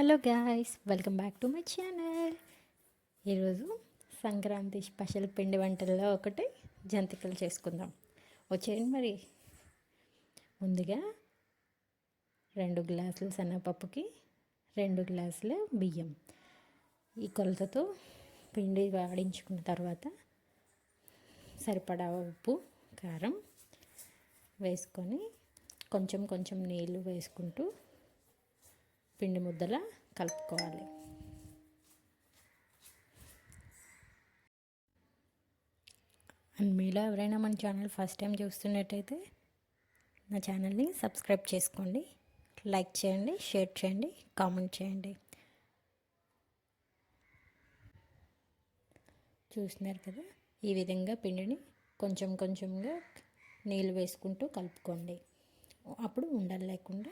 Hello guys welcome back to my channel. ఈరోజు Sankranti special పిండి వంటల్లో ఒకటి జంతికలు చేసుకుందాం. వచ్చేయండి మరి. ముందుగా రెండు గ్లాసుల శనగపప్పుకి రెండు గ్లాసుల బియ్యం. ఈ కొలతతో పిండి వాడించుకున్న తర్వాత సరిపడా ఉప్పు కారం వేసుకొని కొంచెం కొంచెం నీళ్ళు వేసుకుంటూ పిండి ముద్దలా కలుపుకోవాలి. అండ్ మీలో ఎవరైనా మన ఛానల్ ఫస్ట్ టైం చూస్తున్నట్టయితే నా ఛానల్ని సబ్స్క్రైబ్ చేసుకోండి. లైక్ చేయండి షేర్ చేయండి కామెంట్ చేయండి. చూస్తున్నారు కదా? ఈ విధంగా పిండిని కొంచెం కొంచెంగా నీళ్ళు వేసుకుంటూ కలుపుకోండి. అప్పుడు ఉండలు లేకుండా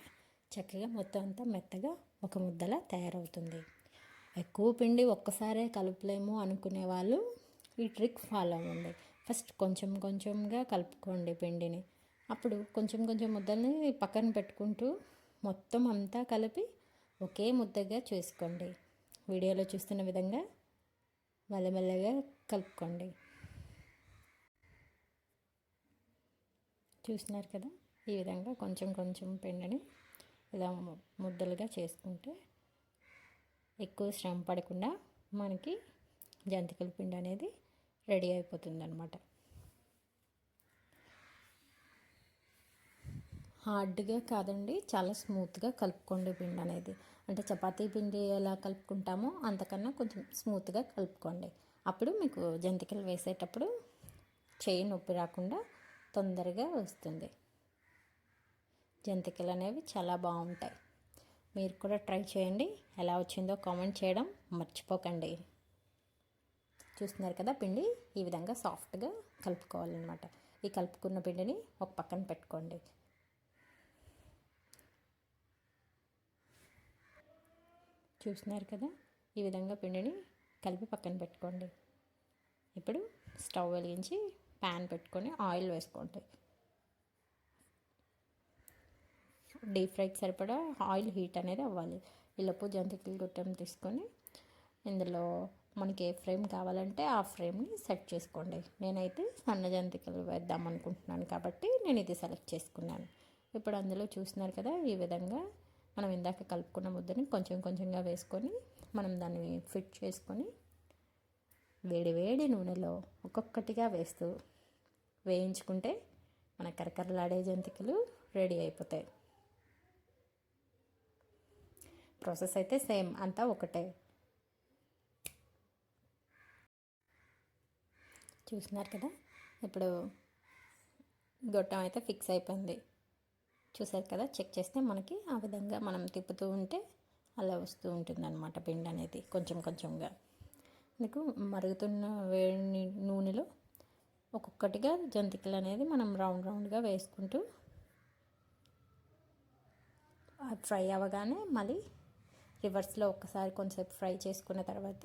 చక్కగా మొత్తం అంతా మెత్తగా ఒక ముద్దలా తయారవుతుంది. ఎక్కువ పిండి ఒక్కసారే కలుపులేము అనుకునే వాళ్ళు ఈ ట్రిక్ ఫాలో అవ్వండి. ఫస్ట్ కొంచెం కొంచెంగా కలుపుకోండి పిండిని. అప్పుడు కొంచెం కొంచెం ముద్దల్ని పక్కన పెట్టుకుంటూ మొత్తం అంతా కలిపి ఒకే ముద్దగా చేసుకోండి. వీడియోలో చూస్తున్న విధంగా మెల్లమెల్లగా కలుపుకోండి. చూస్తున్నారు కదా? ఈ విధంగా కొంచెం కొంచెం పిండిని ఇలా ముద్దలుగా చేసుకుంటే ఎక్కువ శ్రమ పడకుండా మనకి జంతికల పిండి అనేది రెడీ అయిపోతుంది అనమాట హార్డ్గా కాదండి చాలా స్మూత్గా కలుపుకోండి పిండి అనేది. అంటే చపాతీ పిండి ఎలా కలుపుకుంటామో అంతకన్నా కొంచెం స్మూత్గా కలుపుకోండి. అప్పుడు మీకు జంతికలు వేసేటప్పుడు చేయి నొప్పి రాకుండా తొందరగా వస్తుంది. జంతికలు అనేవి చాలా బాగుంటాయి. మీరు కూడా ట్రై చేయండి. ఎలా వచ్చిందో కామెంట్ చేయడం మర్చిపోకండి. చూస్తున్నారు కదా పిండి? ఈ విధంగా సాఫ్ట్గా కలుపుకోవాలన్నమాట. ఈ కలుపుకున్న పిండిని ఒక పక్కన పెట్టుకోండి. చూస్తున్నారు కదా? ఈ విధంగా పిండిని కలిపి పక్కన పెట్టుకోండి. ఇప్పుడు స్టవ్ వెలిగించి ప్యాన్ పెట్టుకొని ఆయిల్ వేసుకోండి. డీప్ ఫ్రైకి సరిపడా ఆయిల్ హీట్ అనేది అవ్వాలి. ఇళ్ళపు జంతికలు గుట్టం తీసుకొని ఇందులో మనకి ఏ ఫ్రేమ్ కావాలంటే ఆ ఫ్రేమ్ని సెట్ చేసుకోండి. నేనైతే సన్న జంతికలు వేద్దాం అనుకుంటున్నాను కాబట్టి నేను ఇది సెలెక్ట్ చేసుకున్నాను. ఇప్పుడు అందులో చూస్తున్నారు కదా ఈ విధంగా మనం ఇందాక కలుపుకున్న ముద్దని కొంచెం కొంచెంగా వేసుకొని మనం దాన్ని ఫిట్ చేసుకొని వేడి వేడి నూనెలో ఒక్కొక్కటిగా వేస్తూ వేయించుకుంటే మన కరకరలాడే జంతికలు రెడీ అయిపోతాయి. ప్రాసెస్ అయితే సేమ్ అంతా ఒకటే. చూసినారు కదా? ఇప్పుడు గొట్టం అయితే ఫిక్స్ అయిపోయింది. చూసారు కదా? చెక్ చేస్తే మనకి ఆ విధంగా మనం తిప్పుతూ ఉంటే అలా వస్తూ ఉంటుంది అనమాట పిండి అనేది కొంచెం కొంచెంగా. మీకు మరుగుతున్న వేడి నూనెలో ఒక్కొక్కటిగా జంతికలు అనేది మనం రౌండ్ రౌండ్గా వేసుకుంటూ ఫ్రై అవ్వగానే మళ్ళీ రివర్స్లో ఒక్కసారి కొంచెంసేపు ఫ్రై చేసుకున్న తర్వాత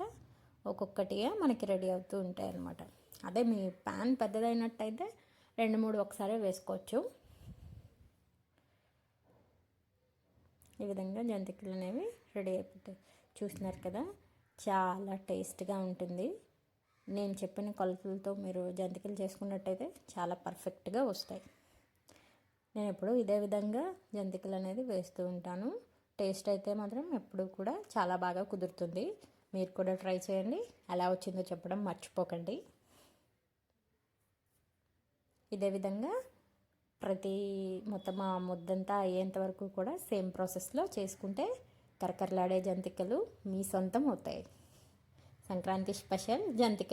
ఒక్కొక్కటిగా మనకి రెడీ అవుతూ ఉంటాయి అన్నమాట. అదే మీ ప్యాన్ పెద్దదైనట్టయితే రెండు మూడు ఒకసారి వేసుకోవచ్చు. ఈ విధంగా జంతికలు అనేవి రెడీ అయిపోతాయి చూస్తున్నారు కదా చాలా టేస్ట్గా ఉంటుంది. నేను చెప్పిన కొలతలతో మీరు జంతికలు చేసుకున్నట్టయితే చాలా పర్ఫెక్ట్గా వస్తాయి. నేను ఎప్పుడు ఇదే విధంగా జంతికలు అనేది వేస్తూ ఉంటాను. టేస్ట్ అయితే మాత్రం ఎప్పుడు కూడా చాలా బాగా కుదురుతుంది. మీరు కూడా ట్రై చేయండి. ఎలా వచ్చిందో చెప్పడం మర్చిపోకండి. ఇదే విధంగా ప్రతి మొత్తం ఆ ముద్దంతా అయ్యేంత వరకు కూడా సేమ్ ప్రాసెస్లో చేసుకుంటే కరకరలాడే జంతికలు మీ సొంతం అవుతాయి. సంక్రాంతి స్పెషల్ జంతికలు.